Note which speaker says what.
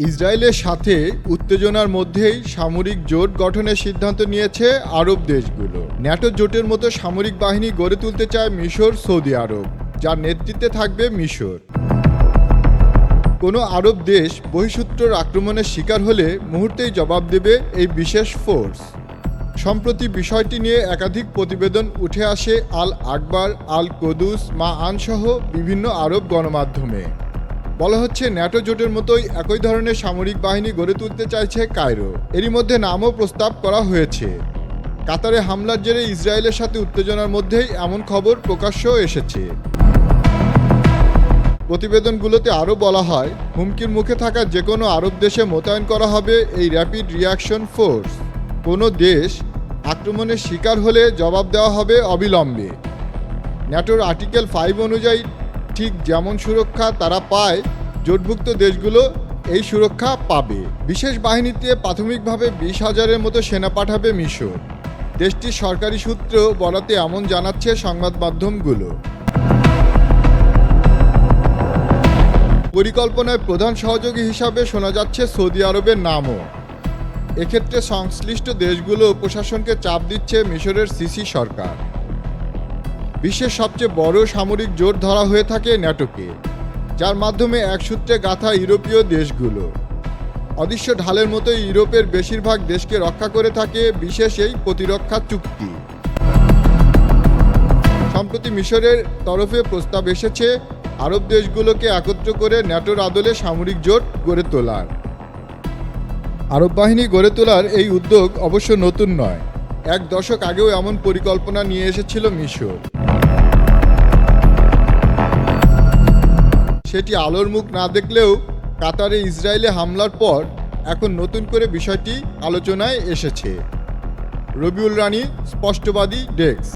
Speaker 1: ইসরায়েলের সাথে উত্তেজনার মধ্যেই সামরিক জোট গঠনের সিদ্ধান্ত নিয়েছে আরব দেশগুলো। ন্যাটো জোটের মতো সামরিক বাহিনী গড়ে তুলতে চায় মিশর, সৌদি আরব, যার নেতৃত্বে থাকবে মিশর। কোনো আরব দেশ বহিঃসূত্রর আক্রমণের শিকার হলে মুহূর্তেই জবাব দেবে এই বিশেষ ফোর্স। সম্প্রতি বিষয়টি নিয়ে একাধিক প্রতিবেদন উঠে আসে আল আকবর, আল কদুস, মা আনসহ বিভিন্ন আরব গণমাধ্যমে। বলা হচ্ছে, ন্যাটো জোটের মতোই একই ধরনের সামরিক বাহিনী গড়ে তুলতে চাইছে কায়রো। এরই মধ্যে নামও প্রস্তাব করা হয়েছে। কাতারে হামলার জেরে ইসরায়েলের সাথে উত্তেজনার মধ্যেই এমন খবর প্রকাশ্য এসেছে। প্রতিবেদনগুলোতে আরও বলা হয়, হুমকির মুখে থাকা যে কোনো আরব দেশে মোতায়েন করা হবে এই র্যাপিড রিয়াকশন ফোর্স কোনো দেশ আক্রমণের শিকার হলে জবাব দেওয়া হবে অবিলম্বে। ন্যাটোর আর্টিকেল ফাইভ অনুযায়ী ঠিক যেমন সুরক্ষা তারা পায়, জোটভুক্ত দেশগুলো এই সুরক্ষা পাবে। বিশেষ বাহিনীতে প্রাথমিকভাবে বিশ হাজারের মতো সেনা পাঠাবে মিশর। দেশটির সরকারি সূত্র বরাতে এমন জানাচ্ছে সংবাদ মাধ্যমগুলো। পরিকল্পনায় প্রধান সহযোগী হিসাবে শোনা যাচ্ছে সৌদি আরবের নামও। এক্ষেত্রে সংশ্লিষ্ট দেশগুলো প্রশাসনকে চাপ দিচ্ছে মিশরের সিসি সরকার। বিশ্বের সবচেয়ে বড় সামরিক জোট ধরা হয়ে থাকে ন্যাটোকে, যার মাধ্যমে এক সূত্রে গাথা ইউরোপীয় দেশগুলো। অদৃশ্য ঢালের মতো ইউরোপের বেশিরভাগ দেশকে রক্ষা করে থাকে বিশেষ এই প্রতিরক্ষা চুক্তি। সম্প্রতি মিশরের তরফে প্রস্তাব এসেছে, আরব দেশগুলোকে একত্র করে ন্যাটোর আদলে সামরিক জোট গড়ে তোলার। আরব বাহিনী গড়ে তোলার এই উদ্যোগ অবশ্য নতুন নয়, এক দশক আগেও এমন পরিকল্পনা নিয়ে এসেছিল মিশর। সেটি আলোর মুখ না দেখলেও কাতারে ইসরায়েলে হামলার পর এখন নতুন করে বিষয়টি আলোচনায় এসেছে। রবিউল রানী, স্পষ্টবাদী ডেস্ক।